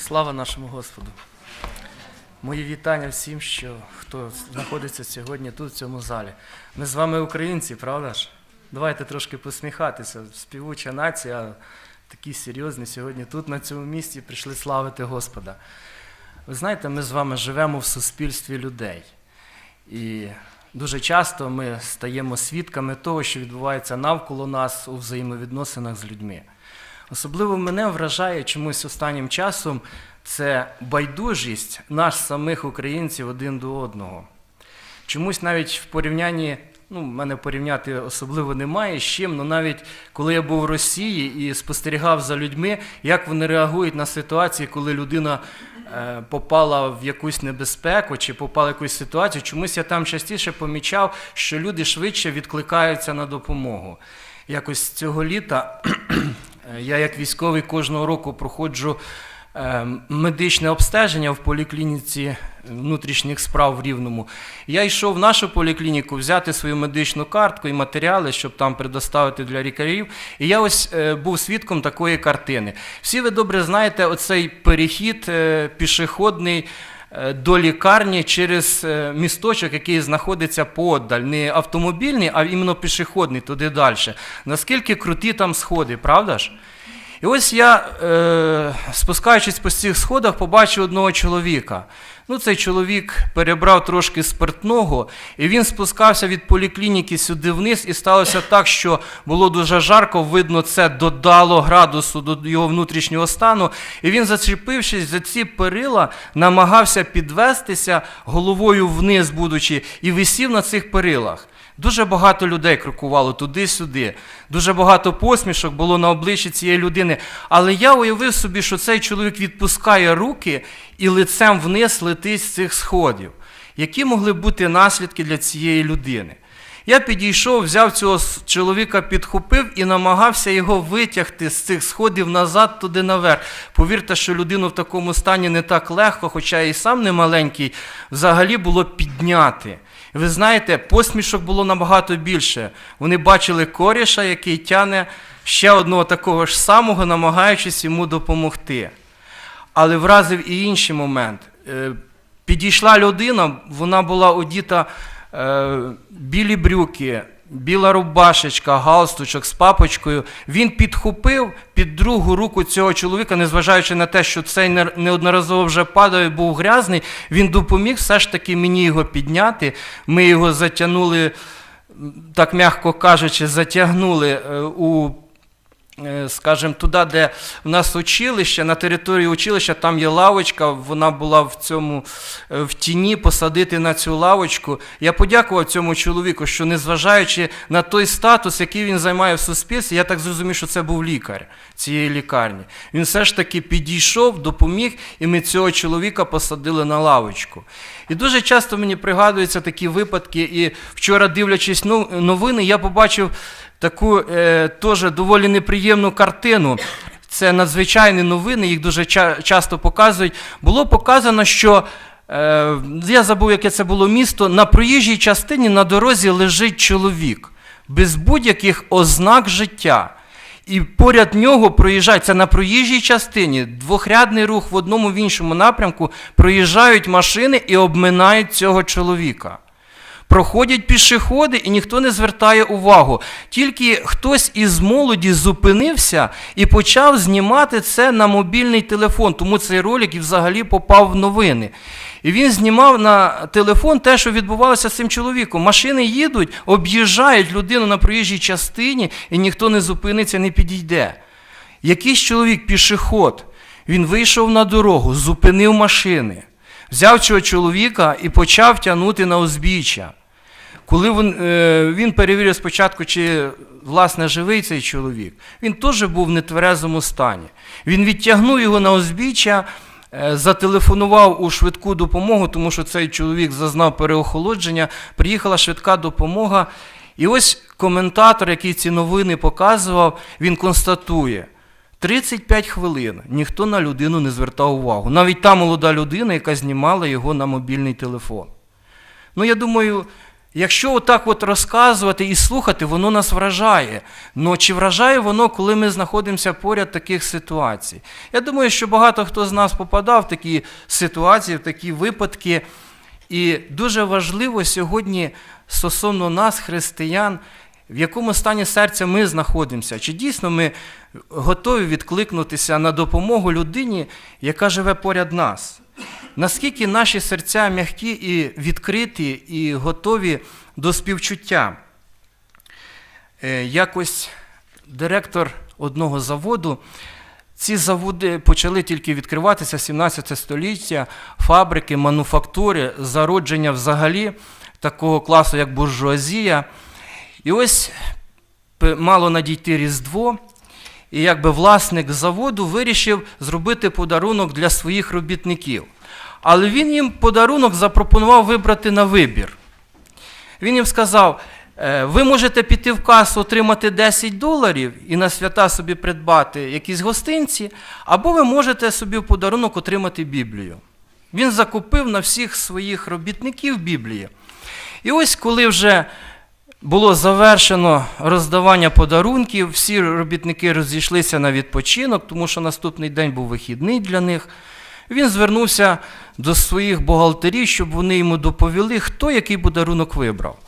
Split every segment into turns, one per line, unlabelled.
Слава нашому Господу. Мої вітання всім, що хто знаходиться сьогодні тут, в цьому залі. Ми з вами українці, правда ж? Давайте трошки посміхатися. Співуча нація, такі серйозні сьогодні тут, на цьому місці, прийшли славити Господа. Ви знаєте, ми з вами живемо в суспільстві людей. І дуже часто ми стаємо свідками того, що відбувається навколо нас у взаємовідносинах з людьми. Особливо мене вражає чомусь останнім часом це байдужість нас самих українців один до одного. Чомусь навіть в порівнянні, ну, мене порівняти особливо немає з чим, але навіть коли я був в Росії і спостерігав за людьми, як вони реагують на ситуації, коли людина е, попала в якусь небезпеку чи попала в якусь ситуацію, чомусь я там частіше помічав, що люди швидше відкликаються на допомогу. Якось цього літа Я як військовий кожного року проходжу е, медичне обстеження в поліклініці внутрішніх справ в Рівному. Я йшов в нашу поліклініку взяти свою медичну картку і матеріали, щоб там предоставити для лікарів. І я ось е, був свідком такої картини. Всі ви добре знаєте оцей перехід е, пішохідний е, до лікарні через е, місточок, який знаходиться поодаль. Не автомобільний, а іменно пішохідний туди далі. Наскільки круті там сходи, правда ж? І ось я, е, спускаючись по цих сходах, побачив одного чоловіка. Ну, цей чоловік перебрав трошки спиртного, і він спускався від поліклініки сюди вниз, і сталося так, що було дуже жарко, видно, це додало градусу до його внутрішнього стану. І він, зачепившись за ці перила, намагався підвестися головою вниз, будучи, і висів на цих перилах. Дуже багато людей крокувало туди-сюди. Дуже багато посмішок було на обличчі цієї людини. Але я уявив собі, що цей чоловік відпускає руки і лицем вниз летить з цих сходів. Які могли бути наслідки для цієї людини? Я підійшов, взяв цього чоловіка, підхопив і намагався його витягти з цих сходів назад туди наверх. Повірте, що людину в такому стані не так легко, хоча і сам не маленький, взагалі було підняти. Ви знаєте, посмішок було набагато більше. Вони бачили коріша, який тяне ще одного такого ж самого, намагаючись йому допомогти. Але вразив і інший момент. Е, Підійшла людина, вона була одіта е, білі брюки, біла рубашечка, галстучок з папочкою. Він підхопив під другу руку цього чоловіка, незважаючи на те, що цей неодноразово вже падав і був грязний, він допоміг все ж таки мені його підняти. Ми його затягнули, так м'яко кажучи, затягнули е, у скажімо, туди, де в нас училище, на території училища, там є лавочка, вона була в цьому е, в тіні, посадити на цю лавочку. Я подякував цьому чоловіку, що незважаючи на той статус, який він займає в суспільстві, я так зрозумів, що це був лікар цієї лікарні. Він все ж таки підійшов, допоміг, і ми цього чоловіка посадили на лавочку. І дуже часто мені пригадуються такі випадки. І вчора, дивлячись ну- новини, я побачив таку е, теж доволі неприємну картину. Це надзвичайні новини, їх дуже ча- часто показують. Було показано, що е, я забув, яке це було місто. На проїжджій частині на дорозі лежить чоловік без будь-яких ознак життя. І поряд нього проїжджають, це на проїжджій частині, двохрядний рух в одному в іншому напрямку, проїжджають машини і обминають цього чоловіка. Проходять пішоходи і ніхто не звертає увагу. Тільки хтось із молоді зупинився і почав знімати це на мобільний телефон, тому цей ролик і взагалі попав в новини. І він знімав на телефон те, що відбувалося з цим чоловіком. Машини їдуть, об'їжджають людину на проїжджій частині, і ніхто не зупиниться, не підійде. Якийсь чоловік, пішоход, він вийшов на дорогу, зупинив машини, взяв цього чоловіка і почав тягнути на узбіччя. Коли він, е, він перевірив спочатку, чи власне живий цей чоловік, він теж був в нетверезому стані. Він відтягнув його на узбіччя, зателефонував у швидку допомогу, тому що цей чоловік зазнав переохолодження, приїхала швидка допомога. І ось коментатор, який ці новини показував, він констатує. 35 хвилин ніхто на людину не звертав увагу. Навіть та молода людина, яка знімала його на мобільний телефон. Ну, я думаю, Якщо отак от розказувати і слухати, воно нас вражає. Но чи вражає воно, коли ми знаходимося поряд таких ситуацій? Я думаю, що багато хто з нас попадав в такі ситуації, в такі випадки. І дуже важливо сьогодні стосовно нас, християн, в якому стані серця ми знаходимося. Чи дійсно ми готові відкликнутися на допомогу людині, яка живе поряд нас? Наскільки наші серця м'які і відкриті, і готові до співчуття? Е, Якось директор одного заводу, ці заводи почали тільки відкриватися 17 століття, фабрики, мануфактури, зародження взагалі такого класу, як буржуазія. І ось мало надійти Різдво, і якби власник заводу вирішив зробити подарунок для своїх робітників. Але він їм подарунок запропонував вибрати на вибір. Він їм сказав: «Е, ви можете піти в касу, отримати 10 доларів і на свята собі придбати якісь гостинці, або ви можете собі в подарунок отримати Біблію. Він закупив на всіх своїх робітників Біблії. І ось коли вже було завершено роздавання подарунків, всі робітники розійшлися на відпочинок, тому що наступний день був вихідний для них. Він звернувся до своїх бухгалтерів, щоб вони йому доповіли, хто який подарунок вибрав.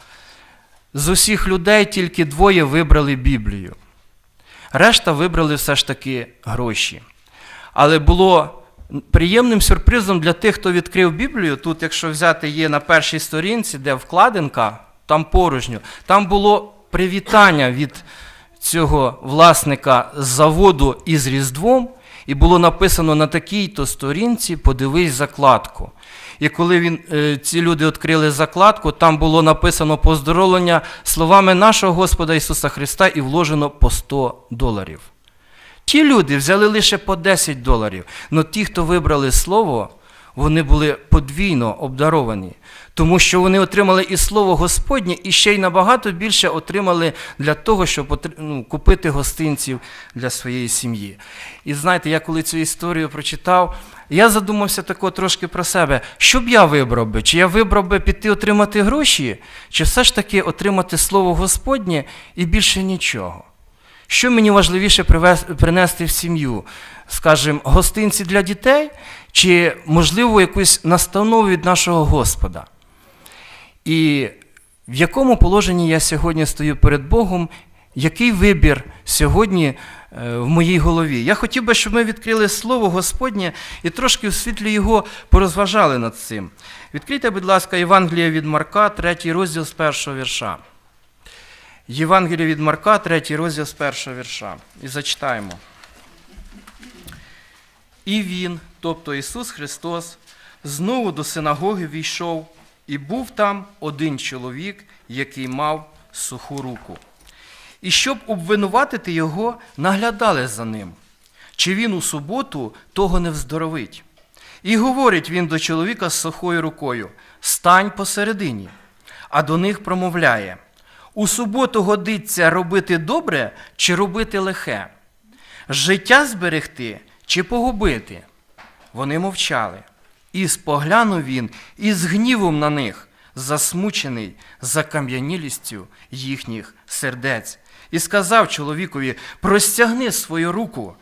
З усіх людей тільки двоє вибрали Біблію. Решта вибрали все ж таки гроші. Але було приємним сюрпризом для тих, хто відкрив Біблію. Тут, якщо взяти є на першій сторінці, де вкладинка, там порожньо, там було привітання від цього власника заводу із Різдвом, і було написано на такій-то сторінці подивись закладку. І коли він, е, ці люди відкрили закладку, там було написано поздоровлення словами нашого Господа Ісуса Христа і вложено по 100 доларів. Ті люди взяли лише по 10 доларів, але ті, хто вибрали слово, вони були подвійно обдаровані, тому що вони отримали і слово Господнє, і ще й набагато більше отримали для того, щоб ну, купити гостинців для своєї сім'ї. І знаєте, я коли цю історію прочитав, я задумався тако трошки про себе, що б я вибрав би? Чи я вибрав би піти отримати гроші, чи все ж таки отримати слово Господнє і більше нічого? Що мені важливіше принести в сім'ю? Скажімо, гостинці для дітей, чи, можливо, якусь настанову від нашого Господа? І в якому положенні я сьогодні стою перед Богом, який вибір сьогодні е, в моїй голові? Я хотів би, щоб ми відкрили Слово Господнє і трошки в світлі його порозважали над цим. Відкрийте, будь ласка, Євангеліє від Марка, третій розділ з першого вірша. Євангеліє від Марка, третій розділ з першого вірша. І зачитаємо. І він, тобто Ісус Христос, знову до синагоги війшов, і був там один чоловік, який мав суху руку. І щоб обвинуватити його, наглядали за ним, чи він у суботу того не вздоровить. І говорить він до чоловіка з сухою рукою: Стань посередині. А до них промовляє: У суботу годиться робити добре чи робити лихе, життя зберегти чи погубити. Вони мовчали. І споглянув він із гнівом на них, засмучений закам'янілістю їхніх сердець, і сказав чоловікові: простягни свою руку.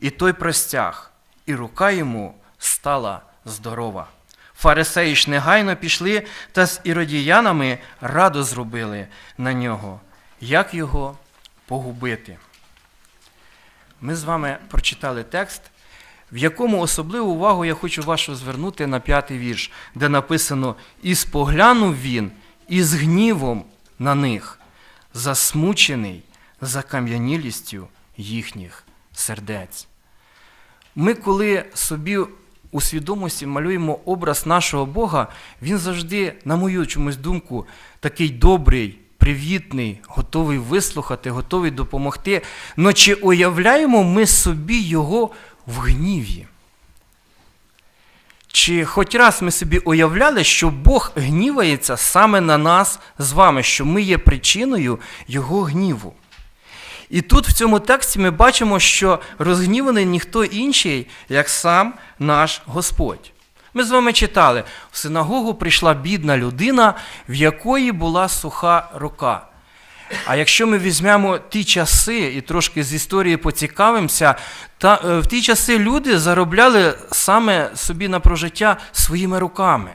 І той простяг, і рука йому стала здорова. Фарисеї ж негайно пішли та з іродіянами радо зробили на нього, як його погубити. Ми з вами прочитали текст, в якому особливу увагу я хочу вашу звернути на п'ятий вірш, де написано: І споглянув він із гнівом на них, засмучений закам'янілістю їхніх сердець. Ми, коли собі у свідомості малюємо образ нашого Бога, він завжди, на мою чомусь думку, такий добрий, привітний, готовий вислухати, готовий допомогти. Но чи уявляємо ми собі його в гніві? Чи хоч раз ми собі уявляли, що Бог гнівається саме на нас з вами, що ми є причиною Його гніву? І тут в цьому тексті ми бачимо, що розгніваний ніхто інший, як сам наш Господь. Ми з вами читали, в синагогу прийшла бідна людина, в якої була суха рука. А якщо ми візьмемо ті часи і трошки з історії поцікавимося, та е, в ті часи люди заробляли саме собі на прожиття своїми руками.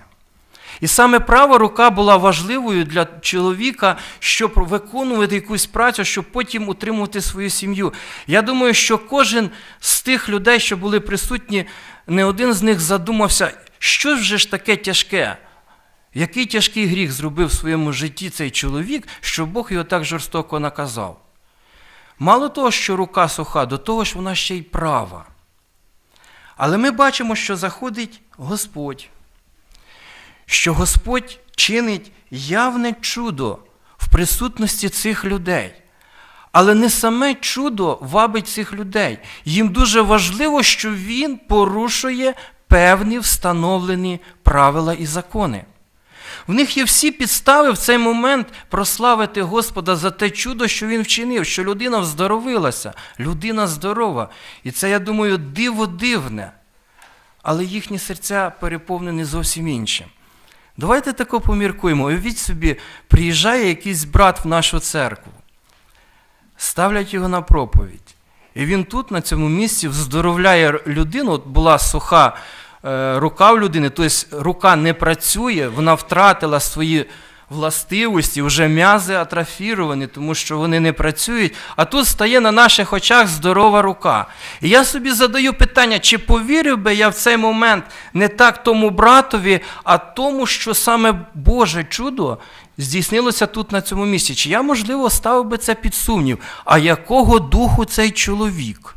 І саме права рука була важливою для чоловіка, щоб виконувати якусь працю, щоб потім утримувати свою сім'ю. Я думаю, що кожен з тих людей, що були присутні, не один з них задумався, що ж ж таке тяжке. Який тяжкий гріх зробив в своєму житті цей чоловік, що Бог його так жорстоко наказав? Мало того, що рука суха, до того ж вона ще й права. Але ми бачимо, що заходить Господь, що Господь чинить явне чудо в присутності цих людей. Але не саме чудо вабить цих людей. Їм дуже важливо, що Він порушує певні встановлені правила і закони. В них є всі підстави в цей момент прославити Господа за те чудо, що він вчинив, що людина вздоровилася, людина здорова. І це, я думаю, диво дивне. Але їхні серця переповнені зовсім іншим. Давайте тако поміркуємо. Уявіть собі, приїжджає якийсь брат в нашу церкву, ставлять його на проповідь. І він тут, на цьому місці, вздоровляє людину. От була суха е, рука в людини, тобто рука не працює, вона втратила свої властивості, вже м'язи атрофіровані, тому що вони не працюють. А тут стає на наших очах здорова рука. І я собі задаю питання, чи повірив би я в цей момент не так тому братові, а тому, що саме Боже чудо здійснилося тут на цьому місці. Чи я, можливо, ставив би це під сумнів? А якого духу цей чоловік?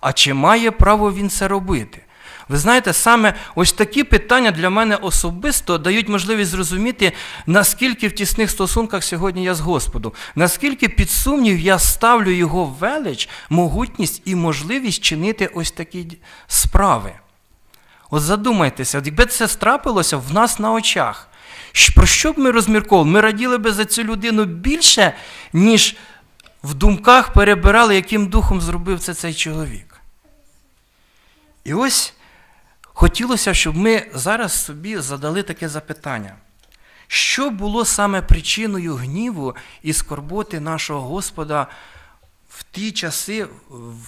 А чи має право він це робити? Ви знаєте, саме ось такі питання для мене особисто дають можливість зрозуміти, наскільки в тісних стосунках сьогодні я з Господом, наскільки під сумнів я ставлю його велич, могутність і можливість чинити ось такі справи. От задумайтеся, якби це страпилося в нас на очах, про що б ми розмірковували? Ми раділи би за цю людину більше, ніж в думках перебирали, яким духом зробив це цей чоловік. І ось хотілося, щоб ми зараз собі задали таке запитання. Що було саме причиною гніву і скорботи нашого Господа в ті часи,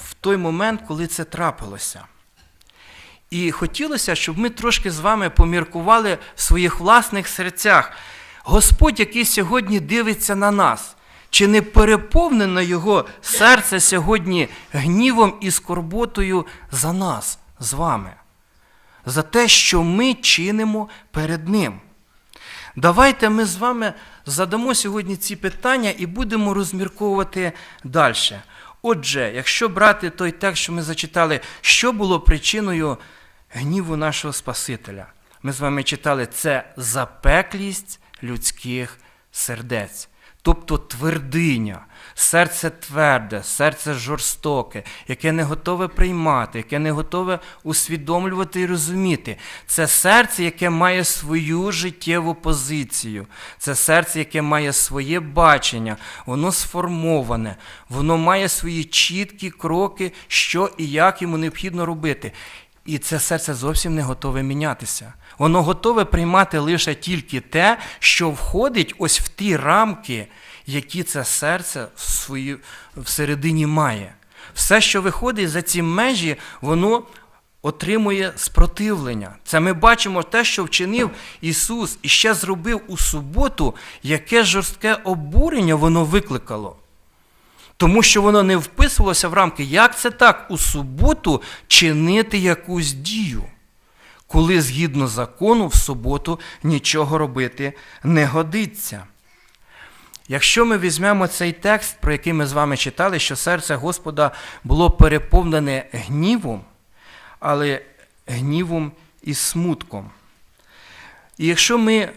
в той момент, коли це трапилося? І хотілося, щоб ми трошки з вами поміркували в своїх власних серцях. Господь, який сьогодні дивиться на нас, чи не переповнено його серце сьогодні гнівом і скорботою за нас, з вами, за те, що ми чинимо перед Ним? Давайте ми з вами задамо сьогодні ці питання і будемо розмірковувати далі. Отже, якщо брати той текст, що ми зачитали, що було причиною гніву нашого Спасителя? Ми з вами читали це запеклість людських сердець, тобто твердиня, серце тверде, серце жорстоке, яке не готове приймати, яке не готове усвідомлювати і розуміти. Це серце, яке має свою життєву позицію, це серце, яке має своє бачення, воно сформоване, воно має свої чіткі кроки, що і як йому необхідно робити. І це серце зовсім не готове мінятися. Воно готове приймати лише тільки те, що входить ось в ті рамки, які це серце в свої, всередині має. Все, що виходить за ці межі, воно отримує спротивлення. Це ми бачимо те, що вчинив Ісус і ще зробив у суботу, яке жорстке обурення воно викликало. Тому що воно не вписувалося в рамки, як це так у суботу чинити якусь дію, коли згідно закону в суботу нічого робити не годиться. Якщо ми візьмемо цей текст, про який ми з вами читали, що серце Господа було переповнене гнівом, але гнівом і смутком. І якщо ми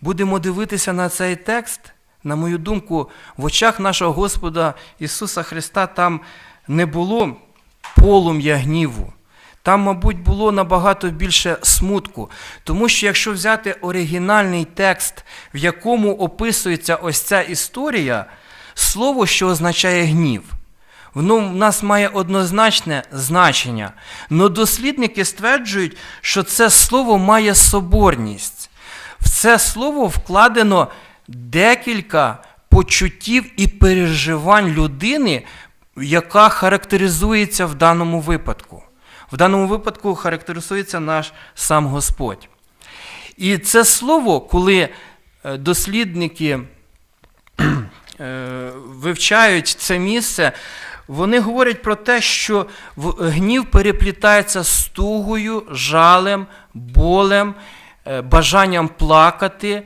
будемо дивитися на цей текст, на мою думку, в очах нашого Господа Ісуса Христа там не було полум'я гніву. Там, мабуть, було набагато більше смутку. Тому що якщо взяти оригінальний текст, в якому описується ось ця історія, слово, що означає гнів, Воно в нас має однозначне значення. Но дослідники стверджують, що це слово має соборність. В це слово вкладено декілька почуттів і переживань людини, яка характеризується в даному випадку. В даному випадку характеризується наш сам Господь. І це слово, коли е, дослідники е, вивчають це місце, вони говорять про те, що гнів переплітається з тугою, жалем, болем, е, бажанням плакати,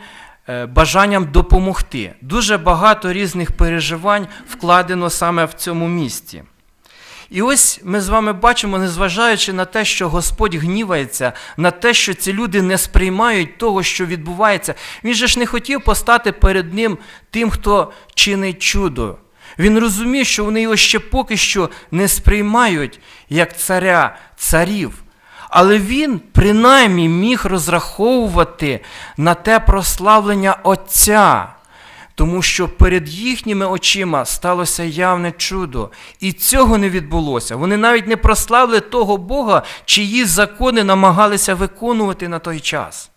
бажанням допомогти. Дуже багато різних переживань вкладено саме в цьому місці. І ось ми з вами бачимо, незважаючи на те, що Господь гнівається, на те, що ці люди не сприймають того, що відбувається. Він же ж не хотів постати перед ним тим, хто чинить чудо. Він розумів, що вони його ще поки що не сприймають як царя, царів. Але він принаймні міг розраховувати на те прославлення Отця. Тому що перед їхніми очима сталося явне чудо, і цього не відбулося. Вони навіть не прославили того Бога, чиї закони намагалися виконувати на той час.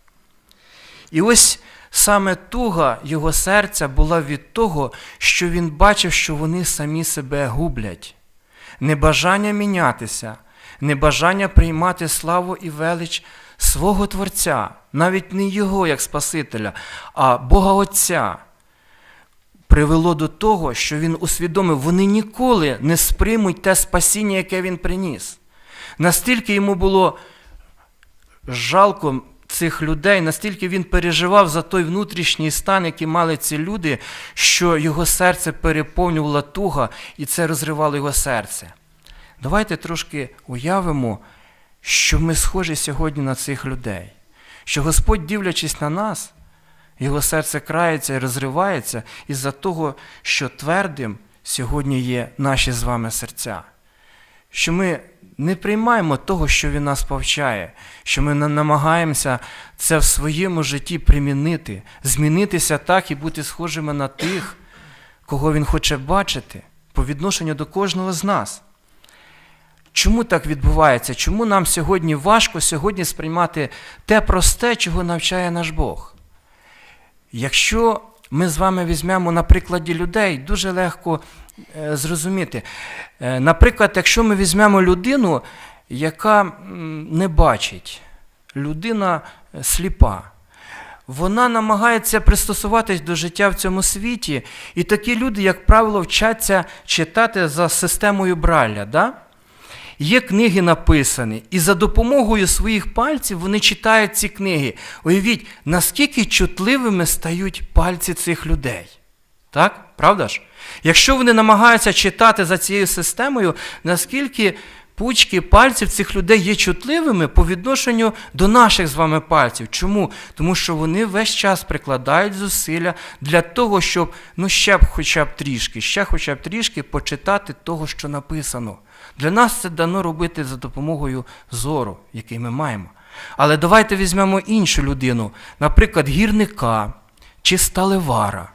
І ось саме туга його серця була від того, що він бачив, що вони самі себе гублять. Небажання мінятися, небажання приймати славу і велич свого Творця, навіть не Його як Спасителя, а Бога Отця привело до того, що він усвідомив, вони ніколи не сприймуть те спасіння, яке він приніс. Настільки йому було жалко цих людей, настільки він переживав за той внутрішній стан, який мали ці люди, що його серце переповнювала туга, і це розривало його серце. Давайте трошки уявимо, що ми схожі сьогодні на цих людей, що Господь, дивлячись на нас, його серце крається і розривається із-за того, що твердим сьогодні є наші з вами серця. Що ми не приймаємо того, що Він нас повчає, що ми намагаємося це в своєму житті примінити, змінитися так і бути схожими на тих, кого Він хоче бачити по відношенню до кожного з нас. Чому так відбувається? Чому нам сьогодні важко сьогодні сприймати те просте, чого навчає наш Бог? Якщо ми з вами візьмемо на прикладі людей, дуже легко е, зрозуміти. Е, наприклад, якщо ми візьмемо людину, яка не бачить, людина е, сліпа, вона намагається пристосуватись до життя в цьому світі, і такі люди, як правило, вчаться читати за системою Брайля. Да? Є книги написані, і за допомогою своїх пальців вони читають ці книги. Уявіть, наскільки чутливими стають пальці цих людей. Так? Правда ж? Якщо вони намагаються читати за цією системою, наскільки пучки пальців цих людей є чутливими по відношенню до наших з вами пальців. Чому? Тому що вони весь час прикладають зусилля для того, щоб ну ще б хоча б трішки, ще хоча б трішки почитати того, що написано. Для нас це дано робити за допомогою зору, який ми маємо. Але давайте візьмемо іншу людину, наприклад, гірника чи сталевара.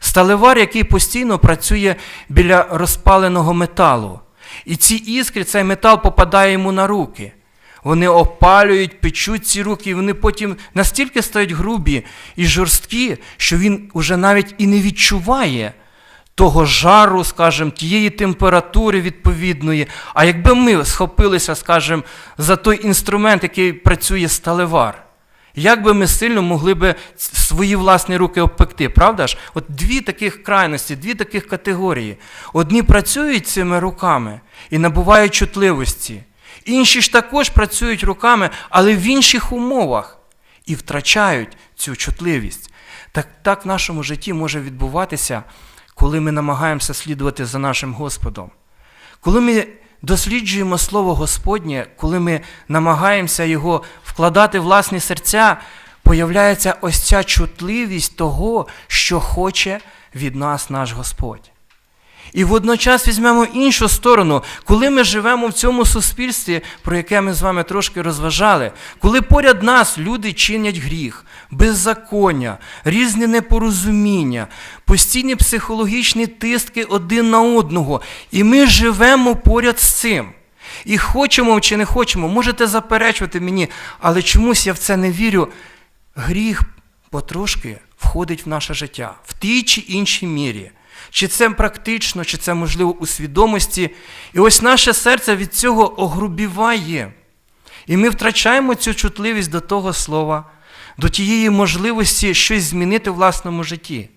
Сталевар, який постійно працює біля розпаленого металу. І ці іскри, цей метал попадає йому на руки. Вони опалюють, печуть ці руки, і вони потім настільки стають грубі і жорсткі, що він уже навіть і не відчуває того жару, скажімо, тієї температури відповідної. А якби ми схопилися, скажімо, за той інструмент, який працює сталевар, як би ми сильно могли би свої власні руки обпекти, правда ж? От дві таких крайності, дві таких категорії. Одні працюють цими руками і набувають чутливості. Інші ж також працюють руками, але в інших умовах і втрачають цю чутливість. Так, так в нашому житті може відбуватися, коли ми намагаємося слідувати за нашим Господом. Коли ми досліджуємо Слово Господнє, коли ми намагаємося його вкладати в власні серця, появляється ось ця чутливість того, що хоче від нас наш Господь. І водночас візьмемо іншу сторону, коли ми живемо в цьому суспільстві, про яке ми з вами трошки розважали, коли поряд нас люди чинять гріх, беззаконня, різні непорозуміння, постійні психологічні тиски один на одного, і ми живемо поряд з цим. І хочемо чи не хочемо, можете заперечувати мені, але чомусь я в це не вірю. Гріх потрошки входить в наше життя в тій чи іншій мірі. Чи це практично, чи це можливо у свідомості. І ось наше серце від цього огрубіває. І ми втрачаємо цю чутливість до того слова, до тієї можливості щось змінити в власному житті.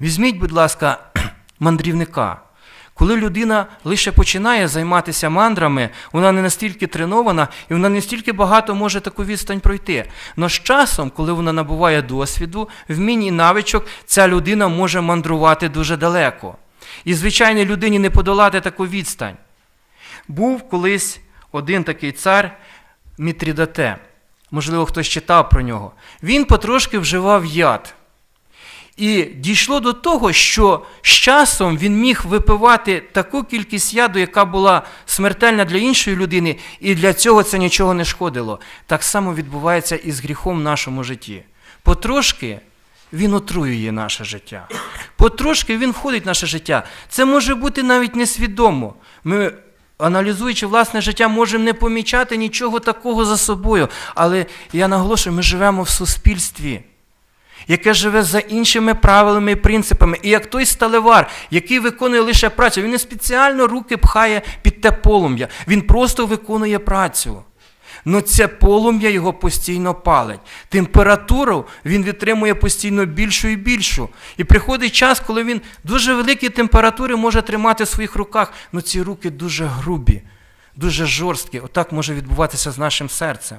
Візьміть, будь ласка, мандрівника. Коли людина лише починає займатися мандрами, вона не настільки тренована і вона не стільки багато може таку відстань пройти. Но з часом, коли вона набуває досвіду, вмінь і навичок, ця людина може мандрувати дуже далеко. І звичайній людині не подолати таку відстань. Був колись один такий цар Мітрідате. Можливо, хтось читав про нього. Він потрошки вживав яд. І дійшло до того, що з часом він міг випивати таку кількість яду, яка була смертельна для іншої людини, і для цього це нічого не шкодило. Так само відбувається і з гріхом в нашому житті. Потрошки він отруює наше життя. Потрошки він входить в наше життя. Це може бути навіть несвідомо. Ми, аналізуючи власне життя, можемо не помічати нічого такого за собою. Але я наголошую, ми живемо в суспільстві яке живе за іншими правилами і принципами. І як той сталевар, який виконує лише працю, він не спеціально руки пхає під те полум'я, він просто виконує працю. Но це полум'я його постійно палить. Температуру він відтримує постійно більшу і більшу. І приходить час, коли він дуже великі температури може тримати в своїх руках, але ці руки дуже грубі, дуже жорсткі. Отак може відбуватися з нашим серцем.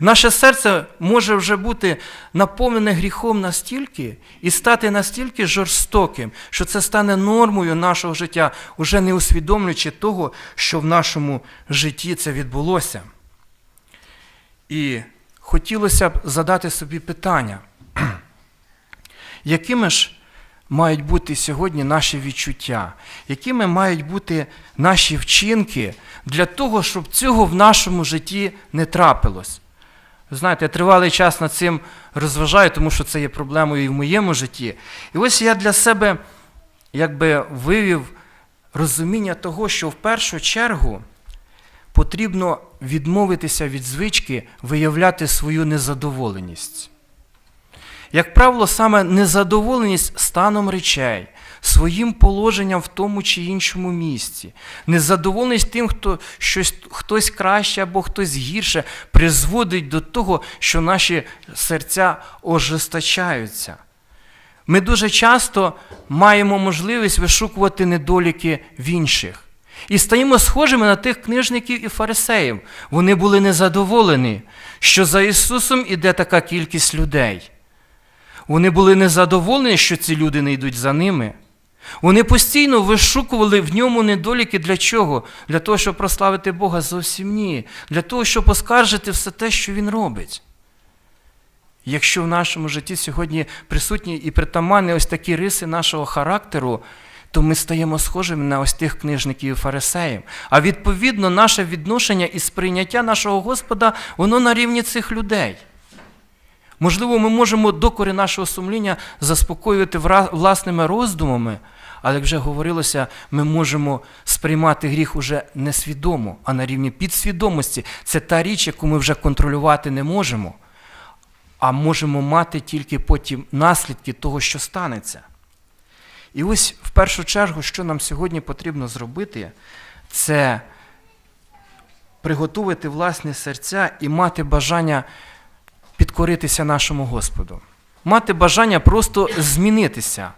Наше серце може вже бути наповнене гріхом настільки і стати настільки жорстоким, що це стане нормою нашого життя, уже не усвідомлюючи того, що в нашому житті це відбулося. І хотілося б задати собі питання, якими ж мають бути сьогодні наші відчуття, якими мають бути наші вчинки для того, щоб цього в нашому житті не трапилось. Ви знаєте, я тривалий час над цим розважаю, тому що це є проблемою і в моєму житті. І ось я для себе якби вивів розуміння того, що в першу чергу потрібно відмовитися від звички виявляти свою незадоволеність. Як правило, саме незадоволеність станом речей, своїм положенням в тому чи іншому місці, незадоволеність тим, хто щось, хтось краще або хтось гірше, призводить до того, що наші серця ожесточаються. Ми дуже часто маємо можливість вишукувати недоліки в інших. І стаємо схожими на тих книжників і фарисеїв. Вони були незадоволені, що за Ісусом іде така кількість людей. Вони були незадоволені, що ці люди не йдуть за ними. Вони постійно вишукували в ньому недоліки для чого? Для того, щоб прославити Бога зовсім ні. Для того, щоб оскаржити все те, що Він робить. Якщо в нашому житті сьогодні присутні і притаманні ось такі риси нашого характеру, то ми стаємо схожими на ось тих книжників і фарисеїв. А відповідно, наше відношення і сприйняття нашого Господа, воно на рівні цих людей. Можливо, ми можемо докори нашого сумління заспокоювати власними роздумами, але як вже говорилося, ми можемо сприймати гріх уже несвідомо, а на рівні підсвідомості. Це та річ, яку ми вже контролювати не можемо, а можемо мати тільки потім наслідки того, що станеться. І ось в першу чергу, що нам сьогодні потрібно зробити, це приготувати власні серця і мати бажання підкоритися нашому Господу, мати бажання просто змінитися.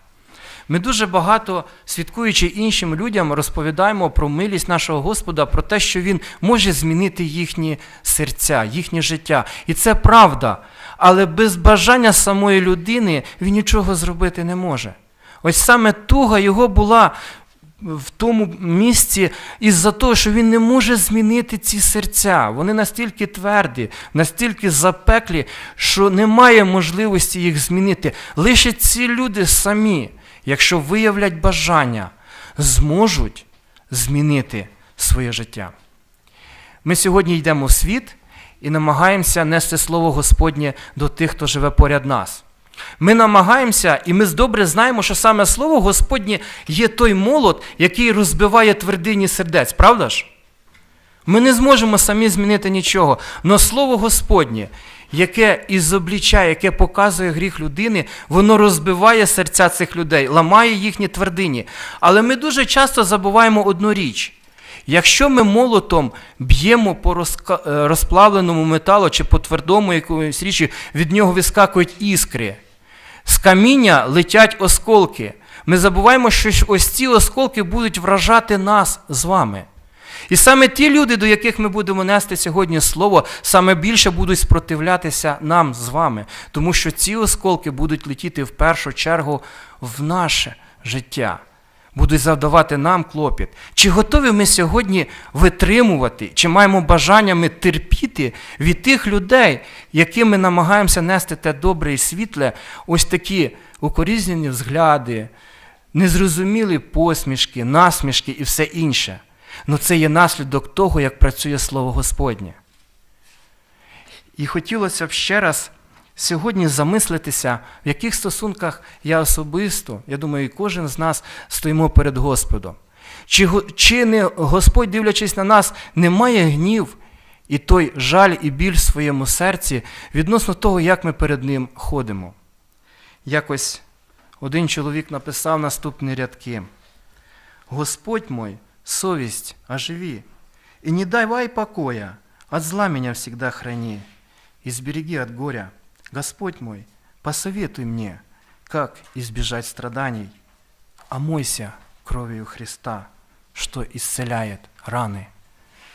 Ми дуже багато, свідкуючи іншим людям, розповідаємо про милість нашого Господа, про те, що Він може змінити їхні серця, їхнє життя. І це правда. Але без бажання самої людини він нічого зробити не може. Ось саме туга його була в тому місці із-за того, що він не може змінити ці серця. Вони настільки тверді, настільки запеклі, що немає можливості їх змінити. Лише ці люди самі, якщо виявлять бажання, зможуть змінити своє життя. Ми сьогодні йдемо в світ і намагаємося нести Слово Господнє до тих, хто живе поряд нас. Ми намагаємося, і ми добре знаємо, що саме Слово Господнє є той молот, який розбиває твердині сердець, правда ж? Ми не зможемо самі змінити нічого. Но Слово Господнє, яке ізоблічає, яке показує гріх людини, воно розбиває серця цих людей, ламає їхні твердині. Але ми дуже часто забуваємо одну річ. Якщо ми молотом б'ємо по е, розплавленому металу чи по твердому якоїсь річі, від нього вискакують іскри. З каміння летять осколки. Ми забуваємо, що ось ці осколки будуть вражати нас з вами. І саме ті люди, до яких ми будемо нести сьогодні слово, саме більше будуть спротивлятися нам з вами, тому що ці осколки будуть летіти в першу чергу в наше життя, будуть завдавати нам клопіт. Чи готові ми сьогодні витримувати, чи маємо бажання ми терпіти від тих людей, яким ми намагаємося нести те добре і світле, ось такі укорізнені взгляди, незрозумілі посмішки, насмішки і все інше. Ну це є наслідок того, як працює Слово Господнє. І хотілося б ще раз сьогодні замислитися, в яких стосунках я особисто, я думаю, і кожен з нас стоїмо перед Господом. Чи, чи не Господь, дивлячись на нас, не має гнів і той жаль і біль в своєму серці відносно того, як ми перед Ним ходимо? Якось один чоловік написав наступні рядки. Господь мой, совесть, оживи, и не давай покоя, от зла меня всегда храни, и сбереги от горя. Господь мой, посоветуй мне, как избежать страданий. Омойся кров'ю Христа, що ісцеляє рани.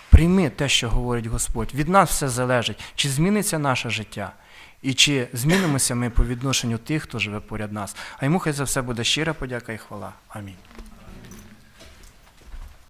Прийми те, що говорить Господь. Від нас все залежить, чи зміниться наше життя, і чи змінимося ми по відношенню тих, хто живе поряд нас. А йому хай за все буде щира подяка і хвала. Амінь.